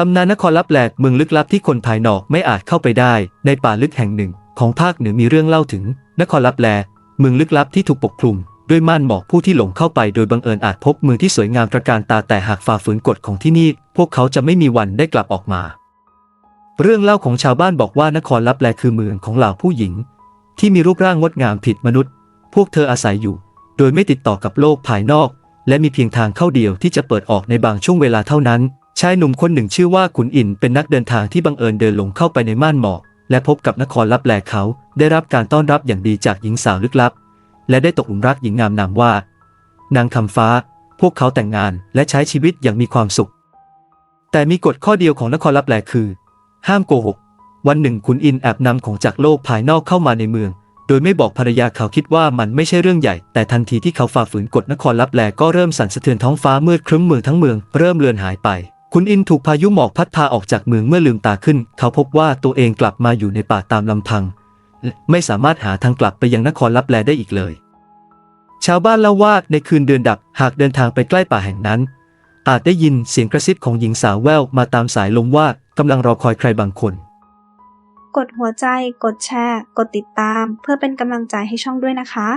ตำนานนครลับแหลกเมืองลึกลับที่คนภายนอกไม่อาจเข้าไปได้ ในป่าลึกแห่งหนึ่ง ของภาคเหนือมีเรื่องเล่าถึง นครลับแลเมืองลึกลับที่ถูกปกคลุม ด้วยม่านหมอกผู้ที่หลงเข้าไปโดยบังเอิญอาจพบเมืองที่สวยงามตระการตาแต่หากฝ่าฝืนกฎของที่นี่ พวกเขาจะไม่มีวันได้กลับออกมา เรื่องเล่าของชาวบ้านบอกว่านครลับแลคือเมืองของเหล่าผู้หญิง ที่มีรูปร่างงดงามผิดมนุษย์ พวกเธออาศัยอยู่ โดยไม่ติดต่อกับโลกภายนอก และมีเพียงทางเข้าเดียวที่จะเปิดออกในบางช่วงเวลาเท่านั้น ชายหนุ่มคนหนึ่งชื่อว่าขุนอินเป็นนักเดินทางที่บังเอิญเดินหลงเข้าไปในม่านหมอก และพบกับนครลับแลเขา ได้รับการต้อนรับอย่างดีจากหญิงสาวลึกลับ และได้ตกหลุมรักหญิงงามนามว่า นางคำฟ้า พวกเขาแต่งงานและใช้ชีวิตอย่างมีความสุข แต่มีกฎข้อเดียวของนครลับแลคือ ห้ามโกหก วันหนึ่งขุนอินแอบนำของจากโลกภายนอกเข้ามาในเมือง โดยไม่บอกภรรยาเขาคิดว่ามันไม่ใช่เรื่องใหญ่ แต่ทันทีที่เขาฝ่าฝืนกฎนครลับแลก็เริ่มสั่นสะเทือนท้องฟ้ามืดครึ้มเมืองทั้งเมือง เริ่มเลือนหายไป ขุนอินถูกพายุหมอกพัดพาออกจากเมืองเมื่อลืมตาขึ้น เขาพบว่าตัวเองกลับมาอยู่ในป่าตามลำพัง ไม่สามารถหาทางกลับไปยังนครลับแลได้อีกเลย ชาวบ้านเล่าว่าในคืนเดือนดับหากเดินทางไปใกล้ป่าแห่งนั้น อาจได้ยินเสียงกระซิบของหญิงสาวแววมาตามสายลมว่ากำลังรอคอยใครบางคน กดหัวใจ กดแชร์ กดติดตาม เพื่อเป็นกำลังใจให้ช่องด้วยนะคะ